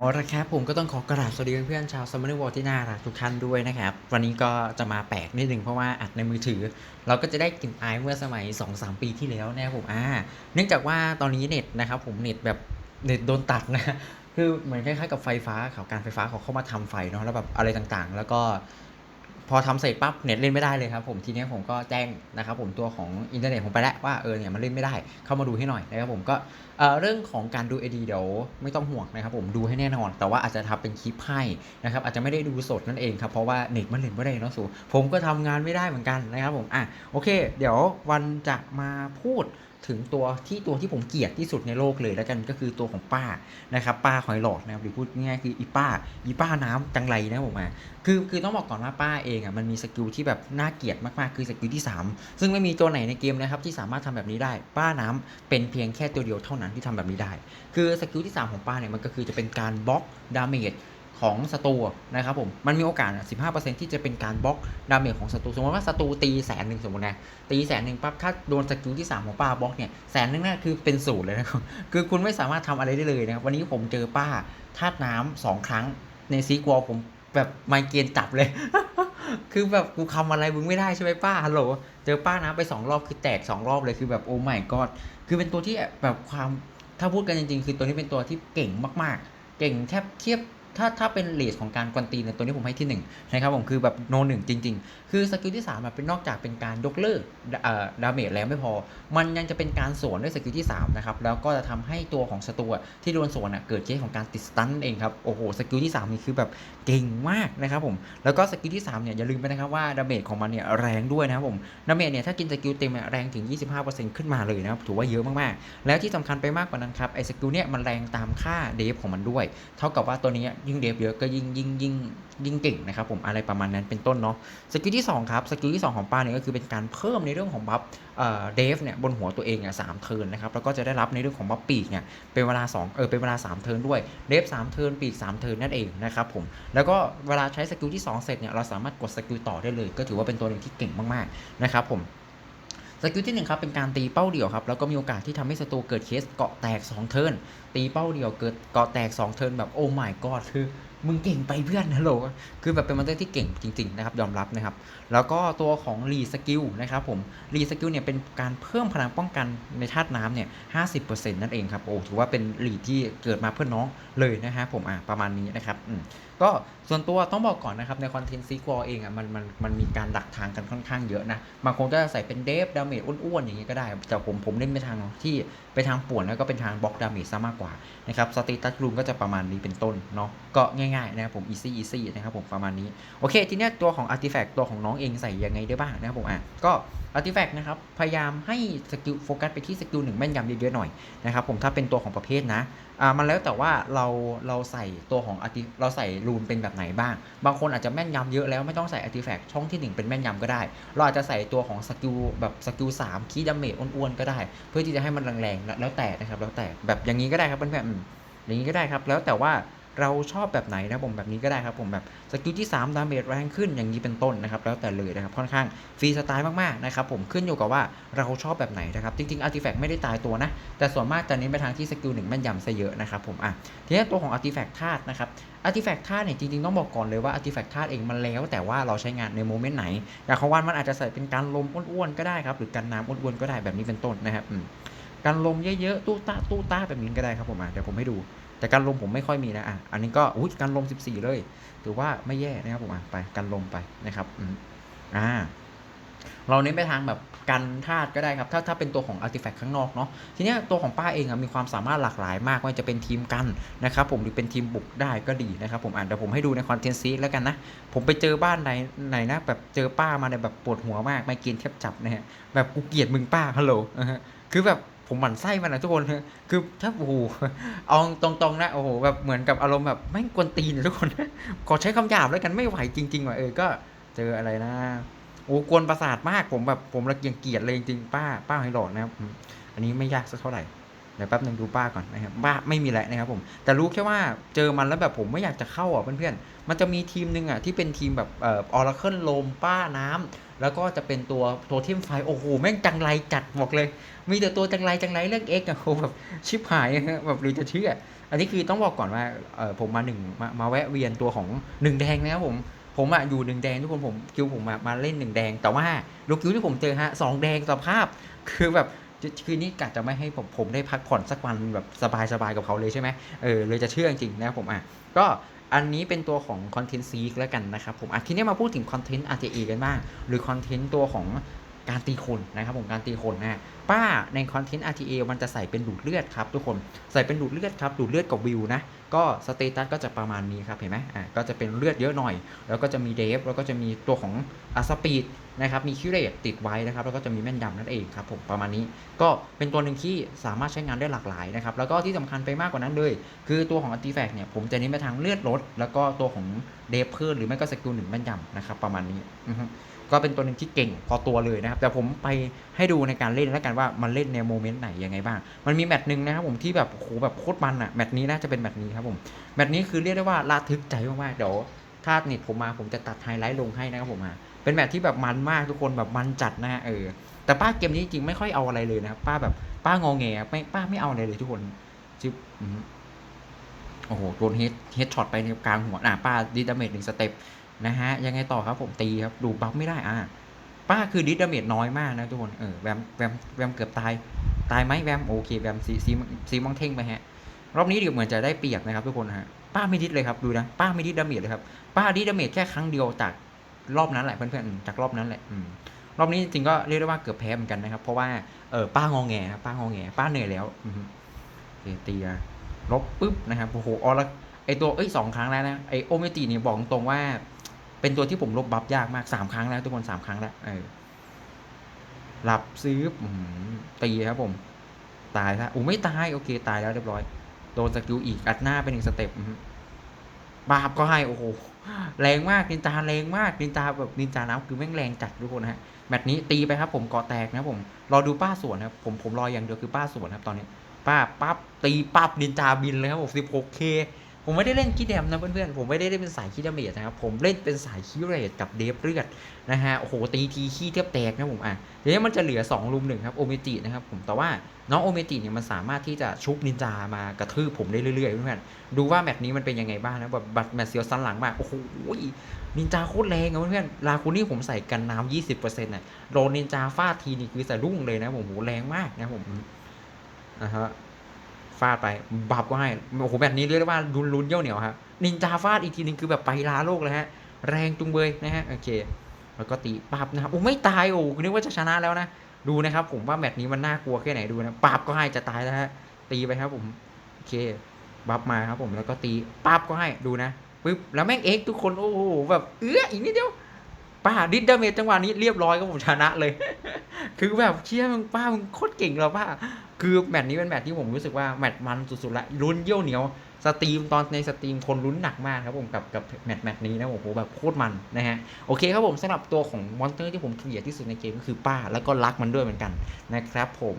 เอาละครับผมก็ต้องขอกราบสวัสดีเพื่อนๆชาวซัมเมอร์วอลที่น่ารักทุกท่านด้วยนะครับ วันนี้ก็จะมาแปลกนิดนึงเพราะว่าอัดในมือถือ เราก็จะได้กลิ่นอายเมื่อสมัย 2-3 ปีที่แล้วนะครับผมอ่าเนื่องจากว่าตอนนี้เน็ตนะครับผมเน็ตแบบเน็ตโดนตัดนะคือเหมือนคล้ายๆกับไฟฟ้าเขาการไฟฟ้าเขาเข้ามาทำไฟเนาะแล้วแบบอะไรต่างๆ แล้วก็ พอทำเสร็จปั๊บเน็ตเล่นไม่ได้เลยครับผมทีนี้ผมก็แจ้งนะครับผมตัวของอินเทอร์เน็ตผมไปแล้วว่าเออเนี่ยมันเล่นไม่ได้เข้ามาดูให้หน่อยนะครับผมก็เอ่อเรื่องของการดู AD เดี๋ยวไม่ต้องห่วงนะครับผมดูให้แน่นอน แต่ว่าอาจจะทำเป็นคลิปให้นะครับอาจจะไม่ได้ดูสดนั่นเองครับเพราะว่าเน็ตมันเล่นไม่ได้เนาะสูผมก็ทำงานไม่ได้เหมือนกันนะครับผมอะโอเค เดี๋ยววันจะมาพูดถึงตัวที่ตัวที่ผมเกลียดที่สุดในโลกเลยแล้วกันก็คือตัวของป้านะครับป้าหอยหลอดนะครับหรือพูดง่ายๆคืออีป้าอีป้าน้ำจังไรนะผมอะคือคือต้องบอกก่อนว่าป้าเองอะมันมีสกิลที่แบบน่าเกลียดมากๆคือสกิลที่ 3 ซึ่งไม่มีตัวไหนในเกมนะครับที่สามารถทำแบบนี้ได้ ป้าน้ำเป็นเพียงแค่ตัวเดียวเท่านั้นที่ทำแบบนี้ได้ คือสกิลที่ 3 ของป้าเนี่ยมันก็คือจะเป็นการบล็อกดาเมจ ของศัตรูนะครับผม มันมีโอกาสอะ15%ที่จะเป็นการบล็อกดาเมจของศัตรู สมมติว่าศัตรูตีแสนหนึ่งสมมตินะ ตีแสนหนึ่งปั๊บ ถ้าโดนสกิลที่ 3 ของป้าบล็อกเนี่ย แสนหนึงนั่นคือเป็นศูนย์เลยนะครับ คือคุณไม่สามารถทำอะไรได้เลยนะครับ วันนี้ผมเจอป้าธาตุน้ำสองครั้งในซีกวอลผมแบบไมเกรนจับเลย คือแบบกูทำอะไรมึงไม่ได้ใช่ไหมป้าฮัลโหล เจอป้านะไปสองรอบคือแตกสองรอบเลย คือแบบโอ้ไม่กอดคือเป็นตัวที่แบบความ ถ้าพูดกันจริงๆ คือตัวนี้เป็นตัวที่เก่งมากๆ เก่งแทบเทียบ ถ้าถ้าเป็นเลทของการกวนตีนเนี่ยตัวนี้ผมให้ที่หนึ่งนะครับผมคือแบบโนหนึ่งจริง ๆ คือสกิลที่3ามเป็นนอกจากเป็นการยกเลิกดาเมจแล้วไม่พอ มันยังจะเป็นการสวนด้วยสกิลที่3นะครับแล้วก็จะทำให้ตัวของศัตรูที่โดนสวนเกิดเคสของการติดสตันเองครับโอ้โหสกิลที่3นี่คือแบบเก่งมากนะครับผมแล้วก็สกิลที่3เนี่ยอย่าลืมไปนะครับว่าดาเมจของมันเนี่ยแรงด้วยนะครับผมดาเมจเนี่ยถ้ากินสกิลเต็มแรงถึง 25%ขึ้นมาเลยนะครับถือว่าเยอะมากๆ แล้วที่สำคัญไปมากกว่านั้นครับไอ้สกิลเนี่ยมันแรงตามค่าเดฟของมันด้วย เท่ากับว่าตัวนี้ยิ่งเดฟเยอะก็ยิ่งยิ่งยิ่งยิ่งเก่งนะครับผมอะไรประมาณนั้นเป็นต้นเนาะสกิลที่2ครับสกิลที่ 2 ของป้าเนี่ยก็คือเป็นการเพิ่มในเรื่องของบัฟเอ่อเดฟเนี่ยบนหัวตัวเองอะสามเทิร์นนะครับแล้วก็จะได้รับในเรื่องของบัฟปีกเนี่ยเป็นเวลา2เออเป็นเวลา3เทิร์นด้วยเดฟ3เทิร์นปีก3เทิร์นนั่นเองนะครับผมแล้วก็เวลาใช้สกิลที่ 2 เสร็จเนี่ยเราสามารถกดสกิลต่อได้เลย ก็ถือว่าเป็นตัวหนึ่งที่เก่งมากๆนะครับผม สกิลที่1ครับเป็นการตีเป้าเดี่ยวครับแล้วก็มีโอกาสที่ทำให้ศัตรูเกิดเคสเกาะแตก 2 เทิร์นตีเป้าเดี่ยวเกิดเกาะแตก 2 เทิร์นแบบโอ้ my god คือมึงเก่งไปเพื่อนฮัลโหลคือแบบเป็นมอนเตอร์ที่เก่งจริง ๆ นะครับ ยอมรับนะครับ แล้วก็ตัวของรีสกิลนะครับผมรีสกิลเนี่ยเป็นการเพิ่มพลังป้องกันในธาตุน้ำเนี่ย50%นั่นเองครับโอ้ถือว่าเป็นรีที่เกิดมาเพื่อน้องเลยนะฮะผมอะประมาณนี้นะครับอืมก็ส่วนตัวต้องบอกก่อนนะครับในคอนเทนต์ซีกวอเองอะมันมันมันมีการดักทางกันค่อนข้างเยอะนะบางคนก็จะใส่เป็นเดฟดาเมจอ้วนๆอย่างนี้ก็ได้ แต่ผมผมเล่นไปทางที่ไปทางป่วนแล้วก็เป็นทางบล็อกดาเมจซะมากกว่านะครับสเตตัสรูมก็จะประมาณนี้เป็นต้นเนาะก็ง่ง่ายๆนะครับผม easy easy นะครับผมประมาณนี้ โอเค ทีเนี้ยตัวของ artifact ตัวของน้องเองใส่ยังไงได้บ้างนะครับผมอะก็ artifact นะครับพยายามให้สกิลโฟกัสไปที่สกิลหนึ่งแม่นยำเยอะๆหน่อยนะครับผมถ้าเป็นตัวของประเภทนะอ่ามันแล้วแต่ว่าเราเราใส่ตัวของ arti เราใส่รูนเป็นแบบไหนบ้าง บางคนอาจจะแม่นยำเยอะแล้วไม่ต้องใส่ artifact ช่องที่ 1 เป็นแม่นยำก็ได้ เราอาจจะใส่ตัวของสกิลแบบสกิลสามคีดาเมจอ้วนๆก็ได้ เพื่อที่จะให้มันแรงๆแล้วแต่นะครับแล้วแต่แบบอย่างนี้ก็ได้ครับเพื่อนๆอย่างนี้ก็ได้ครับ แล้วแต่ว่า เราชอบแบบไหนนะผมแบบนี้ก็ได้ครับผมแบบสกิลที่3ดาเมจแรงขึ้นอย่างนี้เป็นต้นนะครับแล้วแต่เลยนะครับค่อนข้างฟรีสไตล์มากๆนะครับผมขึ้นอยู่กับว่าเราชอบแบบไหนนะครับจริงๆอาร์ติแฟกต์ไม่ได้ตายตัวนะ แต่ส่วนมากจะเน้นไปทางที่สกิลหนึ่งแม่นยำซะเยอะนะครับผมอะทีนี้ตัวของอาร์ติแฟกต์ธาตุนะครับอาร์ติแฟกต์ธาตุเนี่ยจริงๆต้องบอกก่อนเลยว่าอาร์ติแฟกต์ธาตุเองมันแล้ว แต่ว่าเราใช้งานในโมเมนต์ไหนอย่างของวันมันอาจจะใส่เป็นการลมอ้วนๆก็ได้ครับหรือการน้ำอ้วนๆก็ได้แบบนี้เป็นต้นนะครับอืม การลมเยอะๆตู้ตาตู้ตาแบบนี้ก็ได้ครับผมอะเดี๋ยวผมให้ดู แต่การลมผมไม่ค่อยมีนะอะอันนี้ก็อุ้ยการลม 14 เลย ถือว่าไม่แย่นะครับผมอะไปการลมไปนะครับอืมอ่าเราเน้นไปทางแบบกันธาตุก็ได้ครับ ถ้าถ้าเป็นตัวของอาร์ติแฟกต์ข้างนอกเนาะทีนี้ตัวของป้าเองอะมีความสามารถหลากหลายมากว่าจะเป็นทีมกันนะครับผมหรือเป็นทีมบุกได้ก็ดีนะครับผมอ่านเดี๋ยวผมให้ดูในคอนเทนต์ซีแล้วกันนะ ผมไปเจอบ้านไหนไหนนะแบบเจอป้ามาเนี่ยแบบปวดหัวมากไม่กินแทบจับนะฮะแบบกูเกลียดมึงป้าฮัลโหลคือแบบ ผมหมั่นไส้มันนะทุกคนคือถ้าโอ้โหเอาตรงๆนะโอ้โหแบบเหมือนกับอารมณ์แบบไม่งกวนตีนอะทุกคนขอใช้คำหยาบแล้วกันไม่ไหวจริงๆว่ะเออก็เจออะไรนะโอ้กวนประสาทมากผมแบบผมระเกียงเกลียดเลยจริงๆป้าป้าให้หลอดนะครับอันนี้ไม่ยากสักเท่าไหร่ เดี๋ยวแป๊บหนึงดูป้าก่อนนะครับป้าไม่มีแล้วนะครับผมแต่รู้แค่ว่าเจอมันแล้วแบบผมไม่อยากจะเข้าอะเพื่อนๆมันจะมีทีมหนึ่งอะที่เป็นทีมแบบเอ่อออร์เคิลโลมป้าน้ำแล้วก็จะเป็นตัวโทเทมไฟโอ้โหแม่งจังไรจัดบอกเลย มีแต่ตัวจังไรจังไรเรื่องเอ็กอะโหแบบชิบหายแบบหรือจะเชื่ออันนี้คือต้องบอกก่อนว่าเออผมมาหนึ่งมามาแวะเวียนตัวของหนึ่งแดงนะครับผมผมอะอยู่หนึ่งแดงทุกคนผมคิวผมมามาเล่นหนึ่งแดง แต่ว่าลูกคิวที่ผมเจอฮะสองแดงสภาพคือแบบ คืนนี้กะจะไม่ให้ผมผมได้พักผ่อนสักวันแบบสบายๆกับเขาเลยใช่ไหมเออเลยจะเชื่อจริงนะครับผมอะก็อันนี้เป็นตัวของคอนเทนต์ซีกแล้วกันนะครับผมอะทีนี้มาพูดถึงคอนเทนต์ RTE กันบ้าง หรือคอนเทนต์ตัวของการตีคนนะครับผมการตีคนนะป้าในคอนเทนต์ RTA มันจะใส่เป็นดูดเลือดครับทุกคนใส่เป็นดูดเลือดครับดูดเลือดกับวิวนะ ก็สเตตัสก็จะประมาณนี้ครับเห็นไหมอ่าก็จะเป็นเลือดเยอะหน่อย แล้วก็จะมีเดฟแล้วก็จะมีตัวของอาสปีดนะครับมีคิวเรตติดไว้นะครับแล้วก็จะมีแม่นยำนั่นเองครับผมประมาณนี้ ก็เป็นตัวหนึ่งที่สามารถใช้งานได้หลากหลายนะครับแล้วก็ที่สำคัญไปมากกว่านั้นเลย คือตัวของ Artifact เนี่ยผมจะเน้นไปทางเลือดลดแล้วก็ตัวของเดฟเพิ่มหรือไม่ก็สกิลหนึ่งแม่นยำนะครับประมาณนี้ก็เป็นตัวหนึ่งที่เก่งพอตัวเลยนะครับ แต่ผมไปให้ดูในการเล่นแล้วกันว่ามันเล่นในโมเมนต์ไหนยังไงบ้าง มันมีแมตช์หนึ่งนะครับผมที่แบบโอ้โหแบบโคตรมันอะแมตช์นี้น่าจะเป็นแมตช์นี้ครับผมแมตช์นี้คือเรียกได้ว่าระทึกใจมากๆเดี๋ยวถ้าเน็ตผมมาผมจะตัดไฮไลท์ลงให้นะครับผมอะเป็นแมตช์ที่แบบมันมากทุกคนแบบมันจัดนะฮะเออแต่ป้าเกมนี้จริงๆไม่ค่อยเอาอะไรเลยนะครับป้าแบบป้างอแงไม่ป้าไม่เอาอะไรเลยทุกคนจิ๊บโอ้โหโดนเฮดเฮดช็อตไปในกลางหัวอะป้าดีดาเมจหนึ่งสเต็ปนะฮะยังไงต่อครับผมตีครับดูบัฟไม่ได้อ่าป้าคือดิสดาเมจน้อยมากนะทุกคนเออแวมแวมแวมเกือบตายตายไหมแวมโอเคแวมซีซีซีมองเท่งไปฮะ รอบนี้เดี๋ยวเหมือนจะได้เปรียบนะครับทุกคนฮะป้าไม่ดิสเลยครับดูนะป้าไม่ดิสดาเมจเลยครับป้าดิสดาเมจแค่ครั้งเดียวจากรอบนั้นแหละเพื่อนๆอืมจากรอบนั้นแหละอืมรอบนี้จริงก็เรียกได้ว่าเกือบแพ้เหมือนกันนะครับ เพราะว่าเออป้างองแงครับป้างองแงป้าเหนื่อยแล้วอือฮึโอเตีอะลบปุ๊บนะครับโอ้โหออละไอตัวเอ้ยสองครั้งแล้วนะไอโอเมจิเนี่ยบอกตรงว่า เป็นตัวที่ผมลบบัฟยากมากสามครั้งแล้วทุกคนสามครั้งแล้วเออหลับซื้ออื้อหือตีครับผม ตายแล้วอู้ไม่ตายโอเค ตายแล้วเรียบร้อย โดนสกิลอีกอัดหน้าเป็นหนึ่งสเต็ปบาปก็ให้โอ้โหแรงมากนินจาแรงมากนินจาแบบนินจาน้ำคือแม่งแรงจัดทุกคนฮะแมตช์นี้ตีไปครับผมก่อแตกนะผมรอดูป้าสวนนะครับผมผมรออย่างเดียวคือป้าสวนครับตอนนี้ป้าปั๊บตีปั๊บนินจาบินเลยครับผม 16k ผมไม่ได้เล่นคีแดมนะเพื่อนๆ ผมไม่ได้เล่นเป็นสายคีดาเมจนะครับ ผมเล่นเป็นสายคีเรตกับเดฟเลือดนะฮะ โอ้โห ตีทีขี้เทียบแตกนะผมอะเดี๋ยวนี้มันจะเหลือ2ลุมหนึ่งครับโอเมจินะครับผม แต่ว่าน้องโอเมจิเนี่ยมันสามารถที่จะชุบนินจามากระทืบผมได้เรื่อยๆเพื่อนๆ ดูว่าแมตช์นี้มันเป็นยังไงบ้างนะแบบบัตรแมตช์เซียวซันหลังมากโอ้โหนินจาโคตรแรงอะเพื่อนๆลาคูนี่ผมใส่กันน้ำยี่สิบเปอร์เซ็นต์น่ะโดนนินจาฟาดทีนี่คือสะดุ้งเลยนะผมโหแรงมากนะผมนะฮะ ฟาดไปบับก็ให้โอ้โหแบบนี้เรียกได้ว่าลุนลุนเยี่ยวเหนียวครับนินจาฟาดอีกทีนึงคือแบบไปลาโลกเลยฮะ แรงจุงเบยนะฮะโอเค แล้วก็ตีปับนะครับโอ้ไม่ตายโอ้นึกว่าจะชนะแล้วนะดูนะครับ ผมว่าแมตช์นี้มันน่ากลัวแค่ไหนดูนะปับก็ให้จะตายแล้วฮะตีไปครับผมโอเคบัฟมาครับผมแล้วก็ตีปับก็ให้ดูนะปึ๊บแล้วแม่งเอ็กทุกคนโอ้โหแบบเอื้ออีกนิดเดียว ป้าดิดดาเมจจังหวะนี้เรียบร้อยก็ผมชนะเลย คือแบบเชี่ยมึงป้ามึงโคตรเก่งแล้วป้า คือแมตช์นี้เป็นแมตช์ที่ผมรู้สึกว่าแมตช์มันสุดๆละลุ้นเยี่ยวเหนียวสตรีมตอนในสตรีมคนลุ้นหนักมากครับผมกับกับแมตช์แมตช์นี้นะโอ้โหแบบโคตรมันนะฮะโอเคครับผมสำหรับตัวของมอนสเตอร์ที่ผมเกลียดที่สุดในเกมก็คือป้าแล้วก็รักมันด้วยเหมือนกันนะครับผม